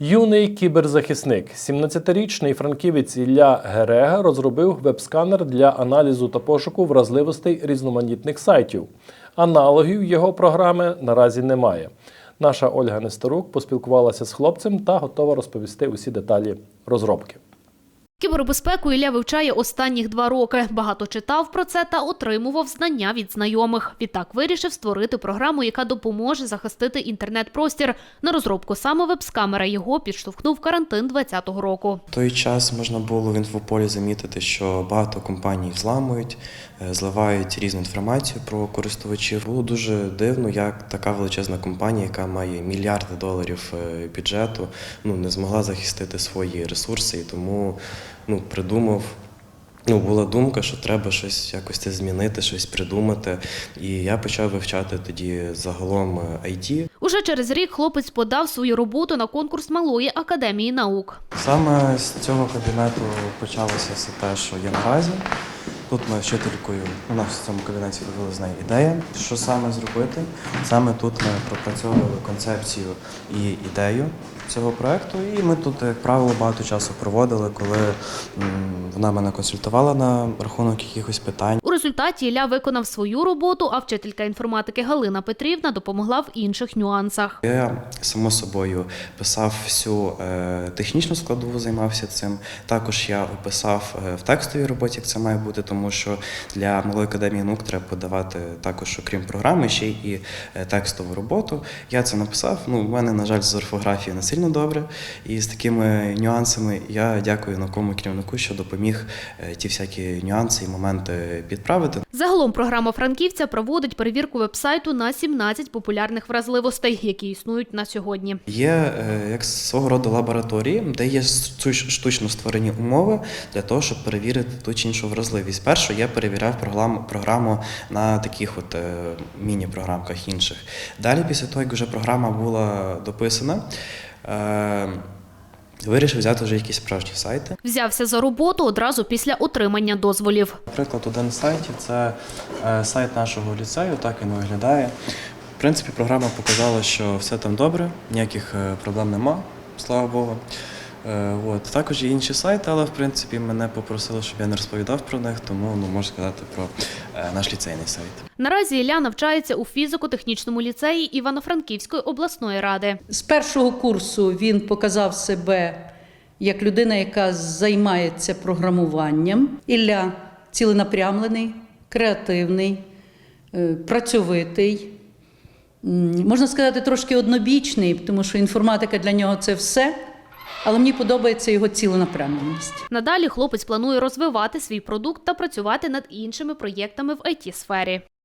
Юний кіберзахисник, 17-річний франківець Ілля Герега розробив веб-сканер для аналізу та пошуку вразливостей різноманітних сайтів. Аналогів його програми наразі немає. Наша Ольга Несторук поспілкувалася з хлопцем та готова розповісти усі деталі розробки. Кібербезпеку Ілля вивчає останніх два роки. Багато читав про це та отримував знання від знайомих. Відтак вирішив створити програму, яка допоможе захистити інтернет-простір. На розробку саме веб-скамера його підштовхнув карантин 2020 року. Той час можна було в інфополі замітити, що багато компаній взламують, е, зливають різну інформацію про користувачів. Було дуже дивно, як така величезна компанія, яка має мільярди доларів е, бюджету, ну не змогла захистити свої ресурси, і тому ну придумав. Ну, була думка, що треба щось якось це змінити, щось придумати. І я почав вивчати тоді загалом е, IT. Уже через рік хлопець подав свою роботу на конкурс Малої академії наук. Саме з цього кабінету почалося все те, що є наразі. Тут ми вчителькою, у нас в цьому кабінеті вивели з нею ідея, що саме зробити. Саме тут ми пропрацьовували концепцію і ідею цього проекту. І ми тут, як правило, багато часу проводили, коли вона мене консультувала на рахунок якихось питань. Результаті Ілля виконав свою роботу, а вчителька інформатики Галина Петрівна допомогла в інших нюансах. Я само собою писав всю е, технічну складову, займався цим. Також я описав е, в текстовій роботі, як це має бути, тому що для малої академії наук треба подавати також, окрім програми, ще і е, текстову роботу. Я це написав. Ну, у мене, на жаль, з орфографією не сильно добре. І з такими нюансами я дякую науковому керівнику, що допоміг ті всякі нюанси і моменти підправити. Загалом програма франківця проводить перевірку вебсайту на 17 популярних вразливостей, які існують на сьогодні. Є е, як свого роду лабораторії, де є штуч- штучно створені умови для того, щоб перевірити ту чи іншу вразливість. Першу я перевіряв програму, програму на таких от е, міні-програмках інших. Далі, після того, як вже програма була дописана, е, вирішив взяти вже якісь справжні сайти. Взявся за роботу одразу після отримання дозволів. Наприклад, один з сайтів це е, сайт нашого ліцею, так він виглядає. В принципі, програма показала, що все там добре, ніяких е, проблем нема, слава Богу. Е, От. Також є інші сайти, але в принципі мене попросили, щоб я не розповідав про них, тому ну, можу сказати про е, наш ліцейний сайт. Наразі Ілля навчається у фізико-технічному ліцеї Івано-Франківської обласної ради. З першого курсу він показав себе як людина, яка займається програмуванням. Ілля ціленапрямлений, креативний, е, працьовитий. Можна сказати, трошки однобічний, тому що інформатика для нього це все. Але мені подобається його ціленапрямленість. Надалі хлопець планує розвивати свій продукт та працювати над іншими проєктами в it сфері